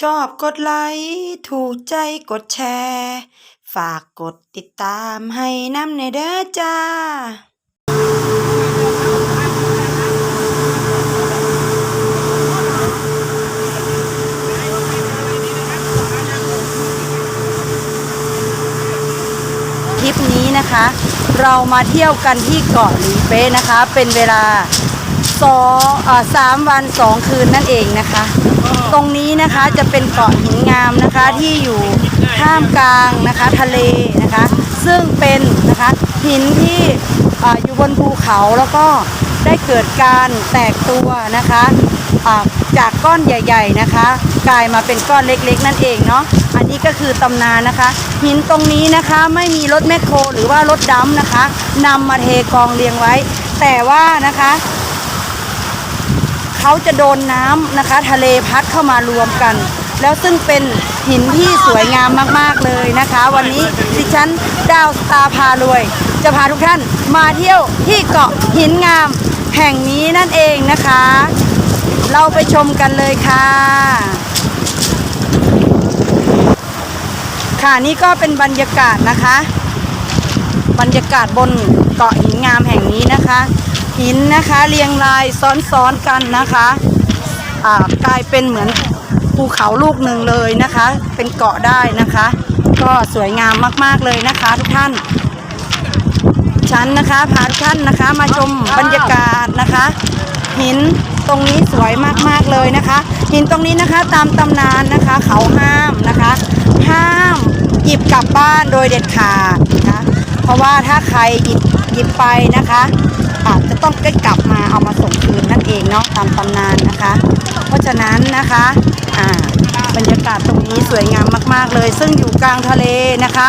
ชอบกดไลค์ถูกใจกดแชร์ ฝากกดติดตามให้น้ำในเด้อจ้าทริปนี้นะคะ เรามาเที่ยวกันที่เกาะหลีเป๊ะนะคะ เป็นเวลาสองสามวันสองคืนนั่นเองนะคะ ตรงนี้นะคะจะเป็นเกาะหินงามนะคะที่อยู่ท่ามกลางนะคะทะเลนะคะ ซึ่งเป็นนะคะหินที่ออยู่บนภูเขาแล้วก็ได้เกิดการแตกตัวนะคะจากก้อนใหญ่ ๆนะคะ กลายมาเป็นก้อนเล็กๆ นั่นเองเนาะอันนี้ก็คือตำนานนะคะ หินตรงนี้นะคะไม่มีรถแมคโครหรือว่ารถดำนะคะนำมาเทกองเรียงไว้ แต่ว่านะคะ เขาจะโดนน้ำนะคะ ทะเลพัดเข้ามารวมกัน แล้วซึ่งเป็นหินที่สวยงามมากๆเลยนะคะ วันนี้ดิฉันดาวสตาพารวย จะพาทุกท่านมาเที่ยวที่เกาะหินงามแห่งนี้นั่นเองนะคะ เราไปชมกันเลยค่ะ ค่ะนี่ก็เป็นบรรยากาศนะคะ บรรยากาศบนเกาะหินงามแห่งนี้นะคะ หินนะคะ เรียงรายซ้อนๆกันนะคะกลายเป็นเหมือนภูเขาลูกหนึ่งเลยนะคะ เป็นเกาะได้นะคะ ก็สวยงามมากๆเลยนะคะ ทุกท่านฉันนะคะพาทุกท่านนะคะมาชมบรรยากาศนะคะ หินตรงนี้สวยมากๆเลยนะคะ หินตรงนี้นะคะตามตำนานนะคะ เขาห้ามนะคะ ห้ามหยิบกลับบ้านโดยเด็ดขาดนะคะ เพราะว่าถ้าใครหยิบหยิบไปนะคะ ต้องได้กลับมาเอามาส่งคืนนั่นเองเนาะตามตำนานนะคะ เพราะฉะนั้นนะคะอ่าบรรยากาศตรงนี้สวยงามมาก ๆ เลย ซึ่งอยู่กลางทะเลนะคะ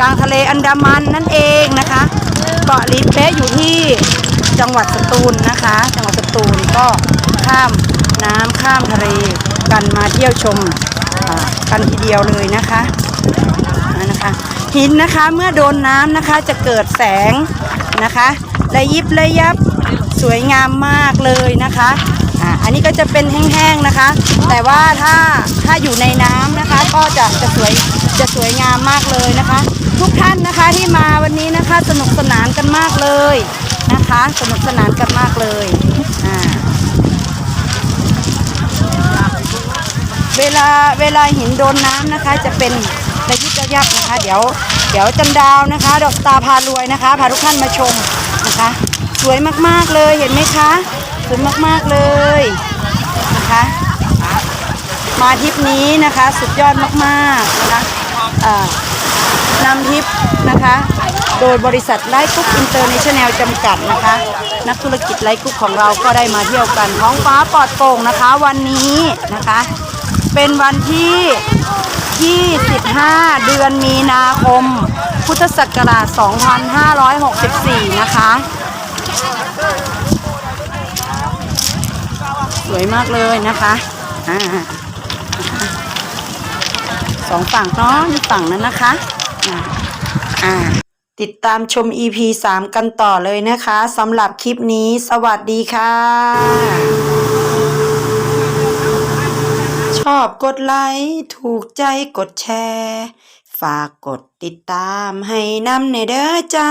กลางทะเลอันดามันนั่นเองนะคะเกาะลีเป๊ะอยู่ที่จังหวัดสตูลนะคะ จังหวัดสตูลก็ข้ามน้ำข้ามทะเลกันมาเที่ยวชมกันทีเดียวเลยนะคะนะคะ หินนะคะเมื่อโดนน้ำนะคะจะเกิดแสงนะคะระยิบระยับ สวยงามมากเลยนะคะอ่าอันนี้ก็จะเป็นแห้งๆนะคะ แต่ว่าถ้าถ้าอยู่ในน้ำนะคะ ก็จะจะสวยจะสวยงามมากเลยนะคะ ทุกท่านนะคะที่มาวันนี้นะคะสนุกสนานกันมากเลยนะคะ สนุกสนานกันมากเลยอ่าเวลาเวลาหินโดนน้ำนะคะจะเป็นระยิบระยับนะคะ เดี๋ยว เดี๋ยวจันดาวนะคะ ดอกตาพารวยนะคะ พาทุกท่านมาชมนะคะ สวยมากๆเลยเห็นไหมคะสวยมากๆเลยนะคะมาทริปนี้นะคะสุดยอดมากๆนะคะนำทริปนะคะโดยบริษัทไลฟ์กุ๊กอินเตอร์เนชั่นแนลจำกัดนะคะ นักธุรกิจไลฟ์กุ๊กของเราก็ได้มาเที่ยวกันท้องฟ้าปลอดโปร่งนะคะวันนี้นะคะ เป็นวันที่25 เดือนมีนาคม พุทธศักราช 2564 นะคะ วยมากเลยนะคะอ่าสองฝั่งเนาะนี่ฝั่งนั้นนะคะอ่าติดตามชม EP 3 กันต่อเลยนะคะสำหรับคลิปนี้สวัสดีค่ะ ชอบกดไลค์ถูกใจกดแชร์ ฝากกดติดตามให้นำในเด้อจ้า